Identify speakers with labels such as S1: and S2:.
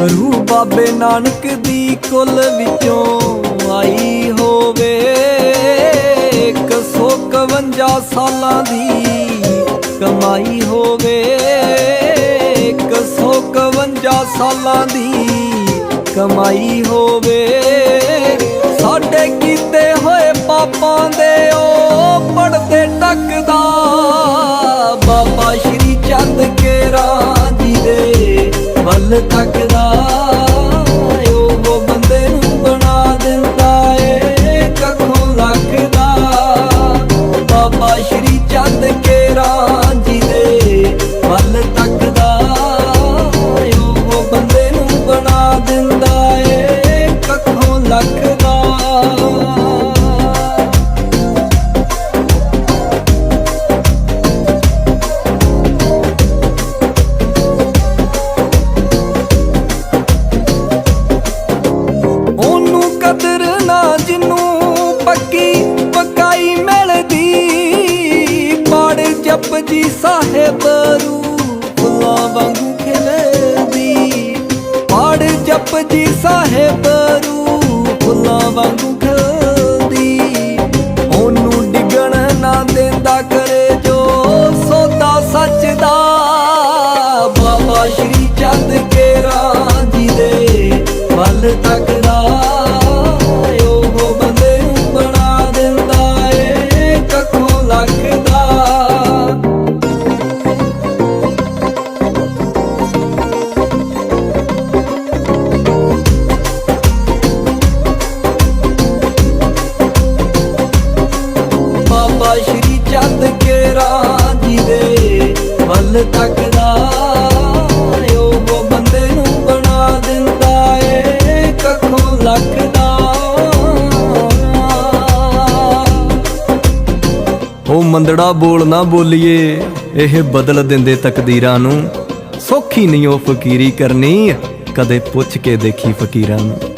S1: ਰੂਹ ਬਾਬੇ ਨਾਨਕ ਦੀ ਕੁੱਲ ਵਿੱਚੋਂ ਆਈ ਹੋਵੇ। 151 ਸਾਲਾਂ ਦੀ ਕਮਾਈ ਹੋਵੇ। 151 ਸਾਲਾਂ ਦੀ ਕਮਾਈ ਹੋਵੇ। ਸਾਡੇ ਕੀਤੇ ਹੋਏ ਪਾਪਾਂ ਦੇ ਉਹ ਪੜਦੇ ਟੱਕਦਾ। ਬਾਬਾ ਸ਼੍ਰੀ ਚੰਦ ਕੇਰਾ ਜੀ ਦੇ ਵੱਲ ਤੱਕਦਾ। ਪਕਾਈ ਮਿਲਦੀ ਪੜ ਜਪਜੀ ਸਾਹਿਬ ਰੂ ਫੁੱਲਾਂ ਵਾਂਗੂ ਖਿਲਦੀ। ਪੜ ਜਪਜੀ ਸਾਹਿਬ ਰੂ ਫੁੱਲਾਂ ਵਾਂਗੂ ਖਿਲਦੀ। ਉਹਨੂੰ ਡਿਗਣ ਨਾ ਦਿੰਦਾ ਕਰੇ ਜੋ, ਸੋਦਾ ਸੱਚ ਦਾ। ਬਾਬਾ ਸ਼੍ਰੀ ਚੰਦ ਕੇਰਾ ਜੀ ਦੇ ਵੱਲ ਤੱਕਦਾ ਵੱਲ ਤੱਕਦਾ ਉਹ ਬੰਦੇ ਨੂੰ ਬਣਾ ਦਿੰਦਾ ਏ ਕੱਖੋਂ ਲੱਖਦਾ ਉਹ ਮੰਦੜਾ ਬੋਲ ਨਾ ਬੋਲੀਏ, ਇਹ ਬਦਲ ਦਿੰਦੇ ਤਕਦੀਰਾਂ ਨੂੰ। ਸੌਖੀ ਨਹੀਂ ਉਹ ਫਕੀਰੀ ਕਰਨੀ, ਕਦੇ ਪੁੱਛ ਕੇ ਦੇਖੀ ਫਕੀਰਾਂ ਨੂੰ।